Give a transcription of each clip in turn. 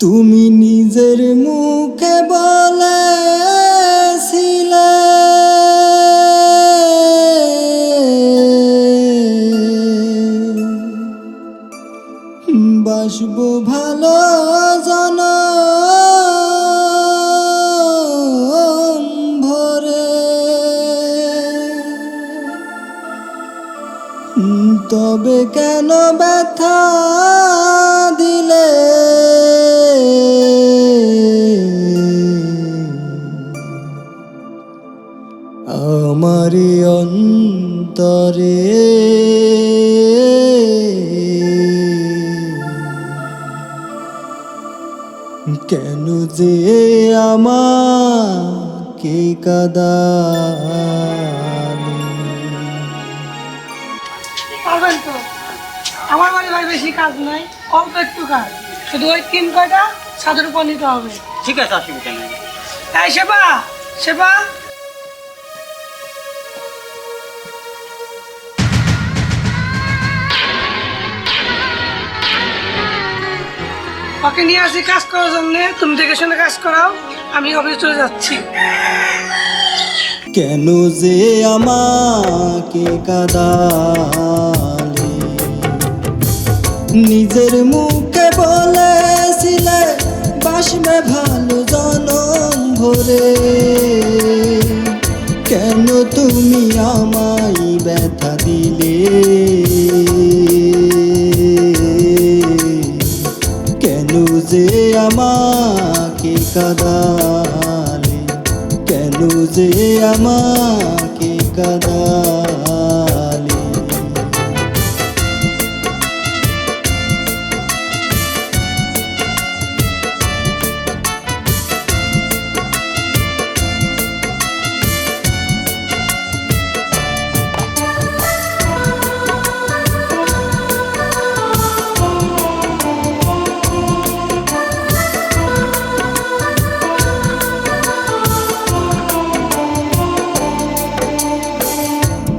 তুমি নিজের মুখে বলেছিলে। বাসব ভালো জন ভরে। তবে কেন ব্যথা দিলে? আমারি অন্তরে। কেন যে আমাকে কাদালে? পারবেন তো? আমার বাড়ি ভাই বেশি কাজ নাই অল্প একটু কাজ। শুধু ওই তিন কয়টা ছাদের উপর নিতে হবে। ঠিক আছে অসুবিধা নেই। সেবা সেবা ওকে নিয়ে আসি কাজ করার জন্য। তুমি দেখে শুনে কাজ করাও, আমি অফিস চলে যাচ্ছি। কেন যে আমাকে কাদালে? নিজের মুখে বলেছিলে, বাসবে ভালো জনম ভরে। কেন তুমি আমায় ব্যথা দিলে? কাদালে? কেন যে আমাকে কাদালে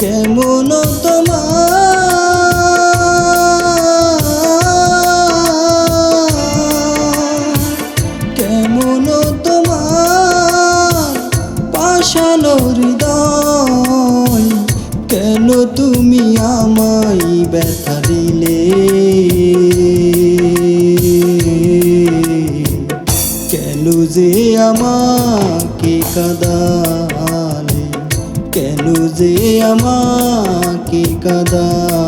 কেমন তোমার? কেমন তোমার? পাশানো হৃদয়, কেন তুমি আমায় ব্যথা দিলে? কেন যে আমাকে কেন যে আমাকে কাদালে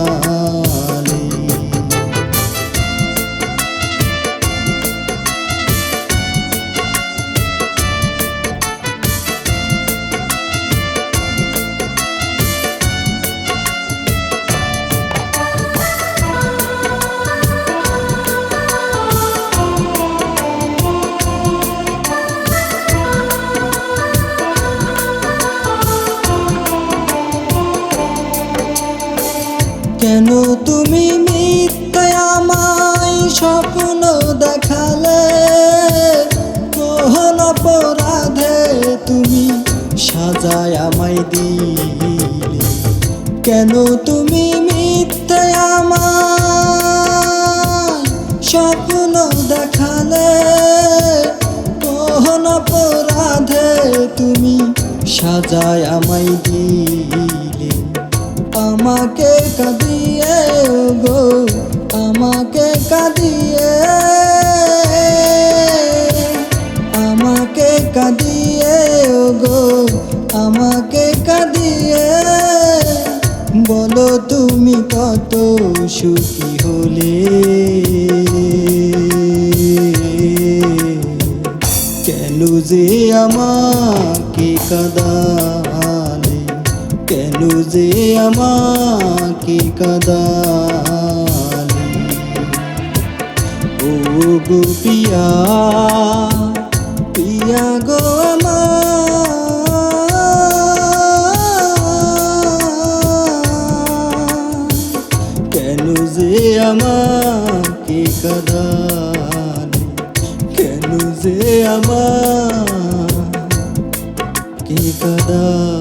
কেন তুমি মিথ্যে আমায় স্বপ্ন দেখালে? কোহন অপরাধে তুমি সাজায় আমায় দিলে। কেন তুমি মিথ্যে আমায় স্বপ্ন দেখালে? কোহন অপরাধে তুমি সাজায় আমায় দিলে। আমাকে কাঁদিয়ে গো, আমাকে কাঁদিয়ে। আমাকে কাঁদিয়ে গো, আমাকে কাঁদিয়ে। বলো তুমি কত সুখী হলে। কেন যে আমাকে কাদালে কেন যে আমাকে কাদালে। ও গোপিয়া ইয়া গো আমার কেন যে আমাকে কাদালে? কেন যে আমাকে কাদালে?